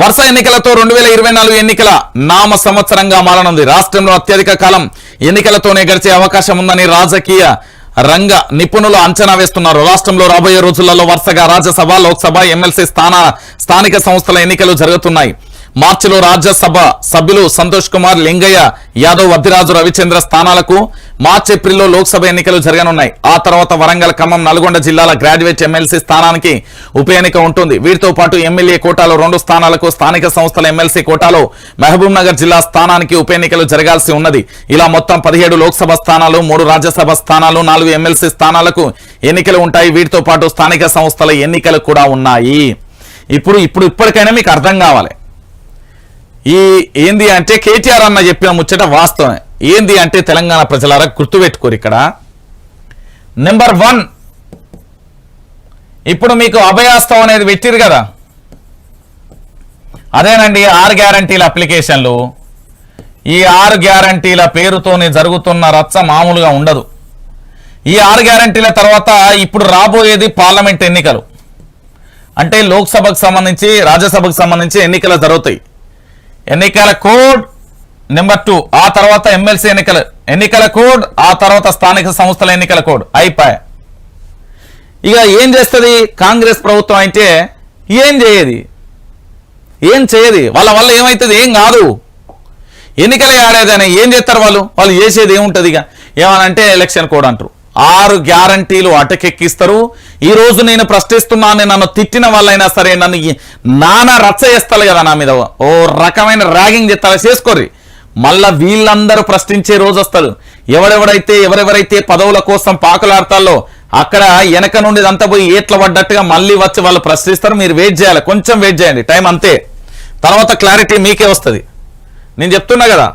వరుస ఎన్నికలతో రెండు వేల ఇరవై నాలుగు ఎన్నికల నామ సంవత్సరంగా మారనుంది. రాష్ట్రంలో అత్యధిక కాలం ఎన్నికలతోనే గడిచే అవకాశం ఉందని రాజకీయ రంగ నిపుణులు అంచనా వేస్తున్నారు. రాష్ట్రంలో రాబోయే రోజులలో వరుసగా రాజ్యసభ లోక్సభ ఎమ్మెల్సీ స్థాన స్థానిక సంస్థల ఎన్నికలు జరుగుతున్నాయి. మార్చిలో రాజ్యసభ సభ్యులు సంతోష్ కుమార్ లింగయ్య యాదవ్ వద్దిరాజు రవిచంద్ర స్థానాలకు మార్చి ఏప్రిల్లో లోక్సభ ఎన్నికలు జరగనున్నాయి. ఆ తర్వాత వరంగల్ ఖమ్మం నల్గొండ జిల్లాల గ్రాడ్యుయేట్ ఎమ్మెల్సీ స్థానానికి ఉప ఎన్నిక ఉంటుంది. వీటితో పాటు ఎమ్మెల్యే కోటాలో రెండు స్థానాలకు స్థానిక సంస్థల ఎమ్మెల్సీ కోటాలో మహబూబ్ నగర్ జిల్లా స్థానానికి ఉప ఎన్నికలు జరగాల్సి ఉన్నది. ఇలా మొత్తం పదిహేడు లోక్సభ స్థానాలు మూడు రాజ్యసభ స్థానాలు నాలుగు ఎమ్మెల్సీ స్థానాలకు ఎన్నికలు ఉంటాయి. వీటితో పాటు స్థానిక సంస్థల ఎన్నికలు కూడా ఉన్నాయి. ఇప్పుడు ఇప్పుడు ఇప్పటికైనా మీకు అర్థం కావాలి. ఈ ఏంది అంటే కేటీఆర్ అన్న చెప్పిన ముచ్చట వాస్తవమే. ఏంది అంటే తెలంగాణ ప్రజలారా గుర్తుపెట్టుకోరు ఇక్కడ. నెంబర్ వన్ ఇప్పుడు మీకు అభయాస్తం అనేది పెట్టిరు కదా. అదేనండి ఆరు గ్యారంటీల అప్లికేషన్లు. ఈ ఆరు గ్యారంటీల పేరుతోనే జరుగుతున్న రచ్చ మామూలుగా ఉండదు. ఈ ఆరు గ్యారంటీల తర్వాత ఇప్పుడు రాబోయేది పార్లమెంట్ ఎన్నికలు. అంటే లోక్సభకు సంబంధించి రాజ్యసభకు సంబంధించి ఎన్నికలు జరుగుతాయి. ఎన్నికల కోడ్ నెంబర్ టూ ఆ తర్వాత ఎమ్మెల్సీ ఎన్నికలు. ఎన్నికల కోడ్ ఆ తర్వాత స్థానిక సంస్థల ఎన్నికల కోడ్. అయిపోయా. ఇక ఏం చేస్తుంది కాంగ్రెస్ ప్రభుత్వం అయితే ఏం చేయది? ఏం చేయది? వాళ్ళ వల్ల ఏమవుతుంది ఏం కాదు. ఎన్నికలే ఆడేదని ఏం చేస్తారు వాళ్ళు? వాళ్ళు చేసేది ఏముంటుంది ఇక? ఏమనంటే ఎలక్షన్ కోడ్ అంటారు. ఆరు గ్యారంటీలు అటకెక్కిస్తారు. ఈ రోజు నేను ప్రశ్నిస్తున్నాను నన్ను తిట్టిన వాళ్ళైనా సరే నన్ను నానా రచ్చ చేస్తారు కదా నా మీద. ఓ రకమైన ర్యాగింగ్ చేస్తారా. చేసుకోర్రి మళ్ళా వీళ్ళందరూ ప్రశ్నించే రోజు వస్తారు. ఎవరెవరైతే ఎవరెవరైతే పదవుల కోసం పాకులాడతాలో అక్కడ వెనక నుండి అంతా పోయి ఏట్ల పడ్డట్టుగా మళ్ళీ వచ్చి వాళ్ళు ప్రశ్నిస్తారు. మీరు వెయిట్ చేయాలి. కొంచెం వెయిట్ చేయండి. టైం అంతే. తర్వాత క్లారిటీ మీకే వస్తుంది. నేను చెప్తున్నా కదా